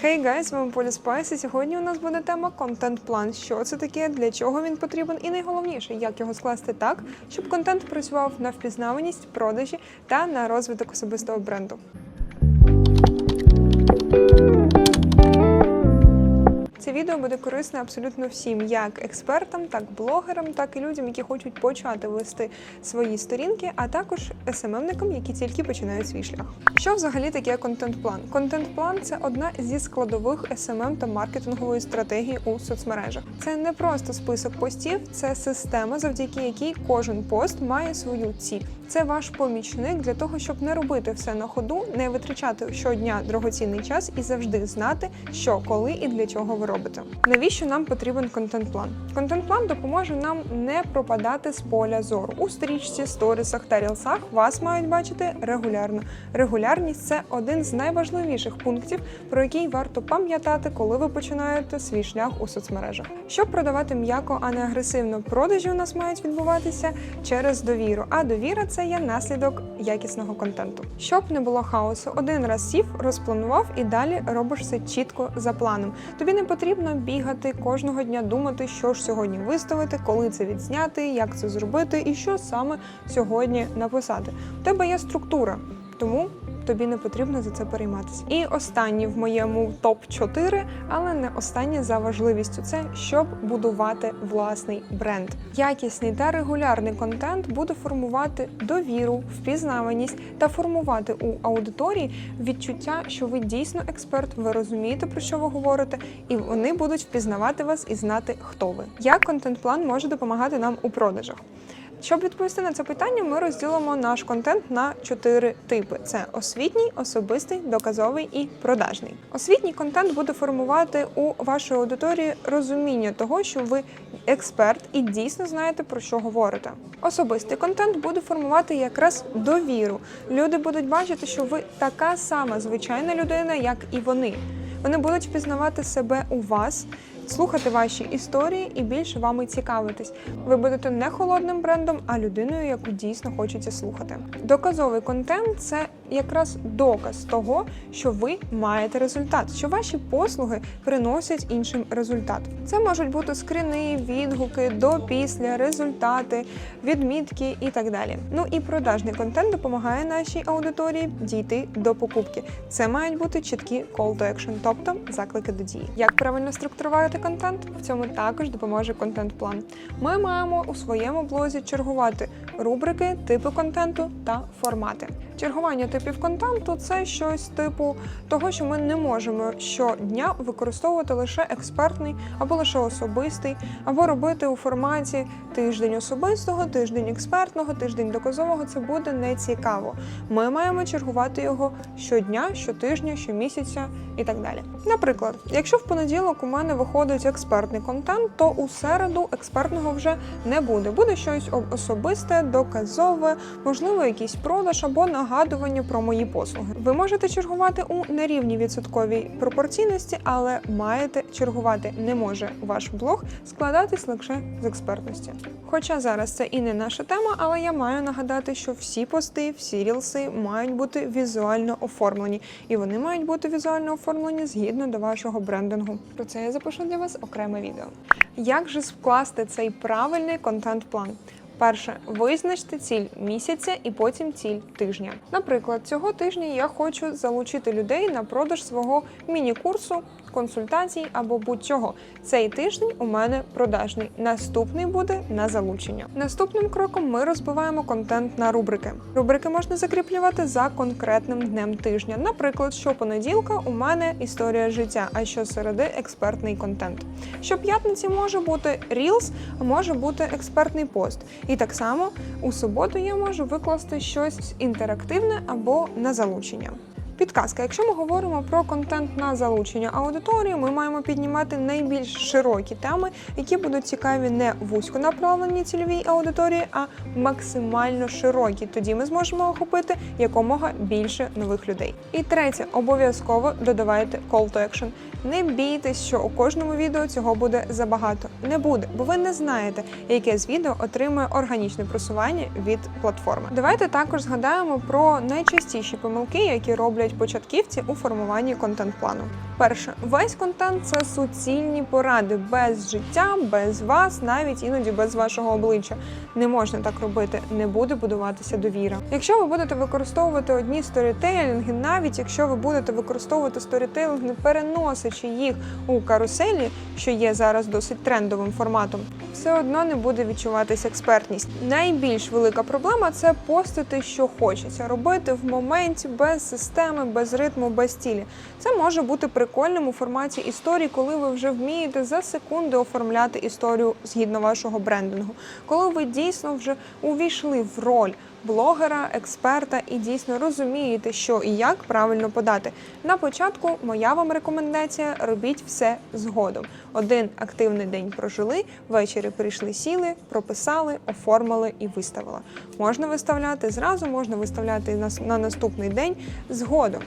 Хей гайз, з вами Поля Спайс, і сьогодні у нас буде тема контент-план. Що це таке, для чого він потрібен, і найголовніше, як його скласти так, щоб контент працював на впізнаваність, продажі та на розвиток особистого бренду. Це відео буде корисне абсолютно всім, як експертам, так блогерам, так і людям, які хочуть почати вести свої сторінки, а також СММникам, які тільки починають свій шлях. Що взагалі таке контент-план? Контент-план це одна зі складових СММ та маркетингової стратегії у соцмережах. Це не просто список постів, це система, завдяки якій кожен пост має свою ціль. Це ваш помічник для того, щоб не робити все на ходу, не витрачати щодня дорогоцінний час і завжди знати, що, коли і для чого ви робите. Навіщо нам потрібен контент-план? Контент-план допоможе нам не пропадати з поля зору. У стрічці, сторісах та рілсах вас мають бачити регулярно. Регулярність це один з найважливіших пунктів, про який варто пам'ятати, коли ви починаєте свій шлях у соцмережах. Щоб продавати м'яко, а не агресивно, продажі у нас мають відбуватися через довіру. А довіра це є наслідок якісного контенту. Щоб не було хаосу, один раз сів, розпланував і далі робиш все чітко за планом. Тобі не потрібно бігати кожного дня, думати, що ж сьогодні виставити, коли це відзняти, як це зробити і що саме сьогодні написати. У тебе є структура, тому тобі не потрібно за це перейматися. І останнє в моєму топ 4 але не останнє за важливістю, це щоб будувати власний бренд. Якісний та регулярний контент буде формувати довіру, впізнаваність та формувати у аудиторії відчуття, що ви дійсно експерт, ви розумієте про що ви говорите, і вони будуть впізнавати вас і знати, хто ви. Як контент-план може допомагати нам у продажах? Щоб відповісти на це питання, ми розділимо наш контент на чотири типи: це освітній, особистий, доказовий і продажний. Освітній контент буде формувати у вашій аудиторії розуміння того, що ви експерт і дійсно знаєте про що говорите. Особистий контент буде формувати якраз довіру. Люди будуть бачити, що ви така сама звичайна людина, як і вони. Вони будуть впізнавати себе у вас, слухати ваші історії і більше вами цікавитись. Ви будете не холодним брендом, а людиною, яку дійсно хочеться слухати. Доказовий контент це якраз доказ того, що ви маєте результат, що ваші послуги приносять іншим результат. Це можуть бути скріни, відгуки, до після, результати, відмітки і так далі. Ну і продажний контент допомагає нашій аудиторії дійти до покупки. Це мають бути чіткі call to action, тобто заклики до дії. Як правильно структурувати контент? В цьому також допоможе контент-план. Ми маємо у своєму блозі чергувати рубрики, типи контенту та формати. Чергування типів контенту це щось типу того, що ми не можемо щодня використовувати лише експертний або лише особистий, або робити у форматі тиждень особистого, тиждень експертного, тиждень доказового. Це буде не цікаво. Ми маємо чергувати його щодня, щотижня, щомісяця і так далі. Наприклад, якщо в понеділок у мене виходить експертний контент, то у середу експертного вже не буде. Буде щось особисте, доказове, можливо, якийсь продаж або нагадування про мої послуги. Ви можете чергувати у нерівній відсотковій пропорційності, але маєте чергувати. Не може ваш блог складатись лише з експертності. Хоча зараз це і не наша тема, але я маю нагадати, що всі пости, всі рілси мають бути візуально оформлені, і вони мають бути візуально оформлені згідно до вашого брендингу. Про це я запишу для вас окреме відео. Як же скласти цей правильний контент-план? Перше, визначте ціль місяця і потім ціль тижня. Наприклад, цього тижня я хочу залучити людей на продаж свого міні-курсу, консультацій або будь-чого. Цей тиждень у мене продажний. Наступний буде на залучення. Наступним кроком ми розбиваємо контент на рубрики. Рубрики можна закріплювати за конкретним днем тижня. Наприклад, щопонеділка у мене історія життя, а щосереди експертний контент. Щоп'ятниці може бути Reels, а може бути експертний пост. І так само у суботу я можу викласти щось інтерактивне або на залучення. Підказка: якщо ми говоримо про контент на залучення аудиторії, ми маємо піднімати найбільш широкі теми, які будуть цікаві не вузьконаправленій цільовій аудиторії, а максимально широкі. Тоді ми зможемо охопити якомога більше нових людей. І третє, обов'язково додавайте call to action. Не бійтесь, що у кожному відео цього буде забагато. Не буде, бо ви не знаєте, яке з відео отримує органічне просування від платформи. Давайте також згадаємо про найчастіші помилки, які роблять роблять початківці у формуванні контент-плану. Перше, весь контент це суцільні поради без життя, без вас, навіть іноді без вашого обличчя. Не можна так робити, не буде будуватися довіра. Якщо ви будете використовувати одні сторітейлінги, навіть якщо ви будете використовувати сторітейлинг, не переносячи їх у каруселі, що є зараз досить трендовим форматом, все одно не буде відчуватися експертність. Найбільш велика проблема це постити, що хочеться, робити в моменті без системи, без ритму, без цілі. Це може бути прикольним у форматі історії, коли ви вже вмієте за секунди оформляти історію згідно вашого брендингу, коли ви дійсно вже увійшли в роль блогера, експерта і дійсно розумієте, що і як правильно подати. На початку моя вам рекомендація: робіть все згодом. Один активний день прожили, ввечері прийшли, сіли, прописали, оформили і виставили. Можна виставляти зразу, можна виставляти на, на наступний день згодом.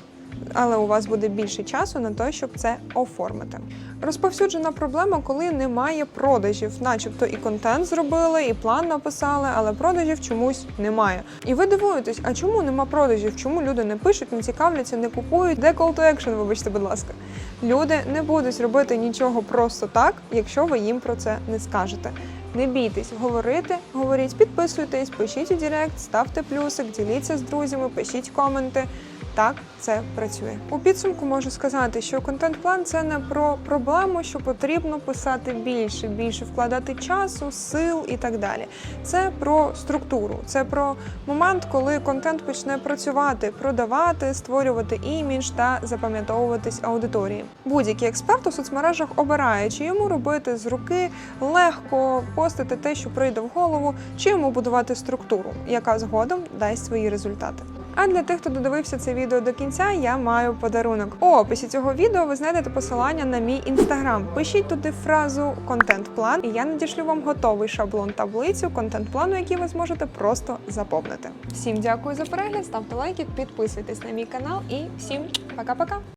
Але у вас буде більше часу на те, щоб це оформити. Розповсюджена проблема, коли немає продажів, начебто і контент зробили, і план написали, але продажів чомусь немає. І ви дивуєтесь, а чому нема продажів? Чому люди не пишуть, не цікавляться, не купують? Де call to action, вибачте, будь ласка. Люди не будуть робити нічого просто так, якщо ви їм про це не скажете. Не бійтесь говорити, говоріть, підписуйтесь, пишіть у Директ, ставте плюсик, діліться з друзями, пишіть коменти. Так це працює. У підсумку можу сказати, що контент-план це не про проблему, що потрібно писати більше, більше вкладати часу, сил і так далі. Це про структуру, це про момент, коли контент почне працювати, продавати, створювати імідж та запам'ятовуватись аудиторії. Будь-який експерт у соцмережах обирає, чи йому робити з руки легко постити те, що прийде в голову, чи йому будувати структуру, яка згодом дасть свої результати. А для тих, хто додивився це відео до кінця, я маю подарунок. У описі цього відео ви знайдете посилання на мій інстаграм. Пишіть туди фразу контент-план, і я надішлю вам готовий шаблон таблицю контент-плану, який ви зможете просто заповнити. Всім дякую за перегляд, ставте лайки, підписуйтесь на мій канал і всім пока-пока.